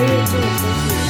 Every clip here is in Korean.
没有这种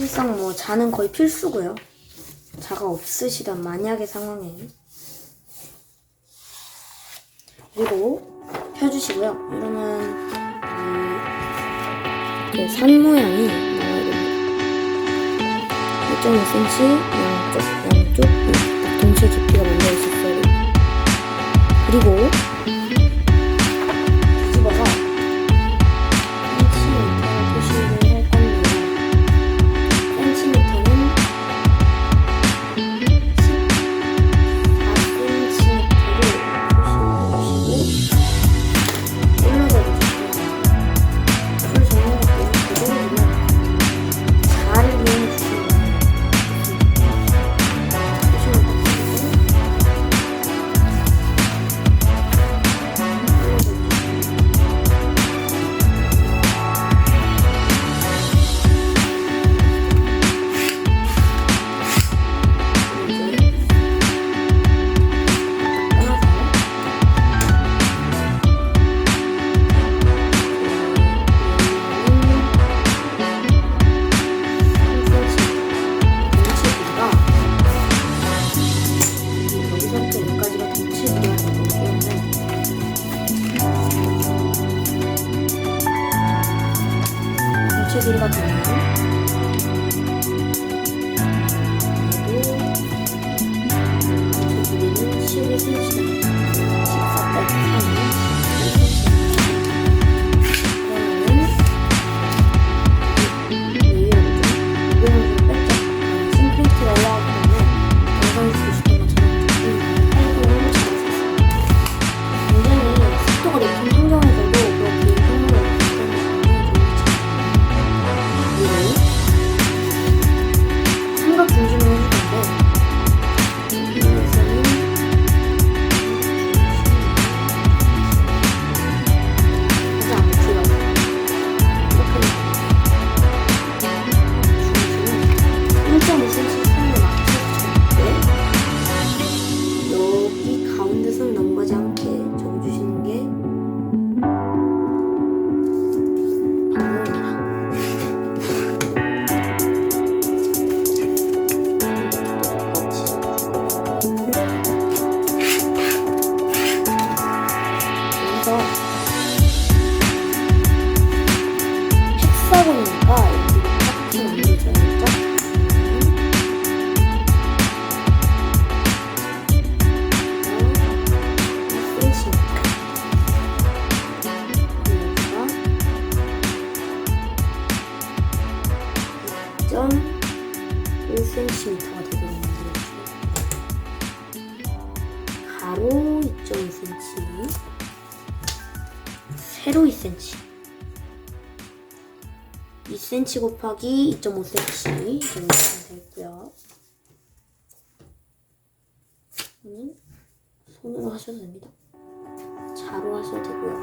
사실상 뭐 자는 거의 필수고요. 자가 없으시던 만약의 상황에 그리고 펴주시고요. 이러면 음, 네, 이산 모양이 나와요. 1.5cm 양쪽 양쪽 네, 동체 깊이가 만들어졌어요. 그리고 질러주세요. 1cm 곱하기 2.5cm 이렇게 놓으시면 되고요. 음, 손으로 하셔도 됩니다. 자로 하셔도 되고요.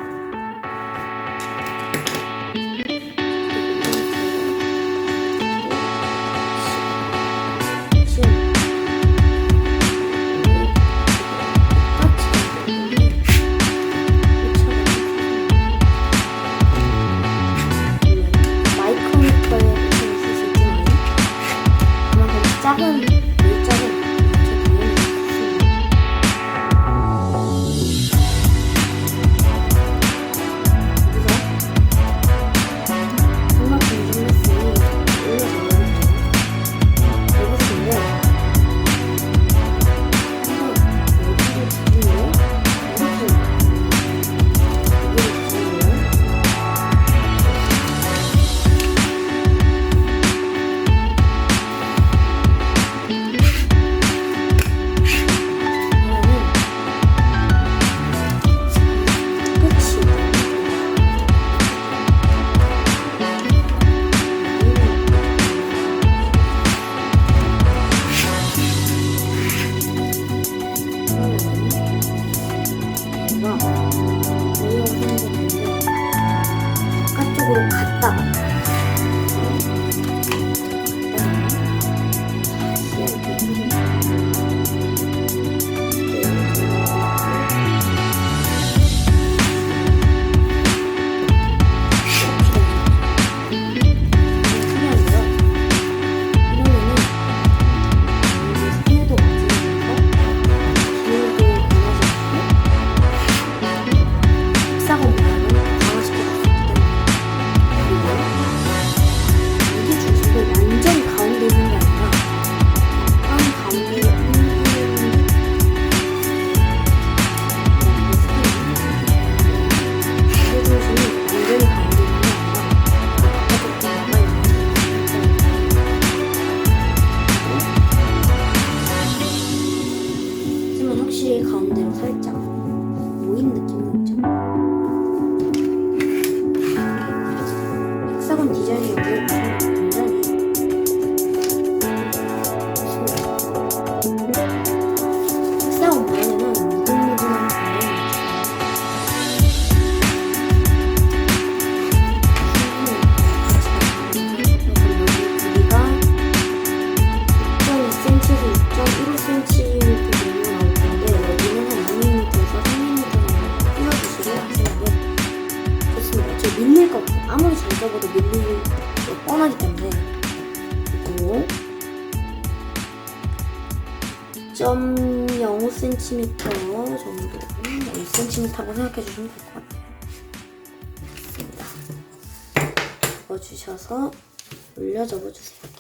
1cm 정도 1cm라고 음, 생각해주시면 될 것 같아요. 됐습니다. 넣어주셔서 올려 접어주세요.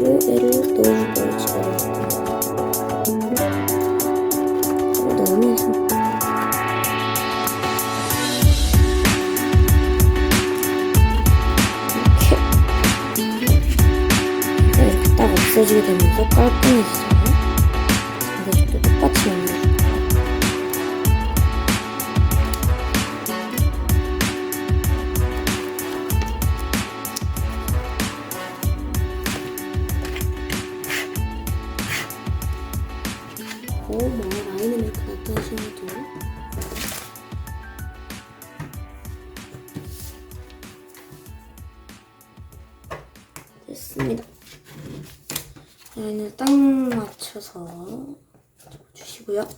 로 애를 넣어주고요 지금. 어, 넣으면서 이렇게. 네, 딱 없어지게 되면서 깔끔해지 해주시고요.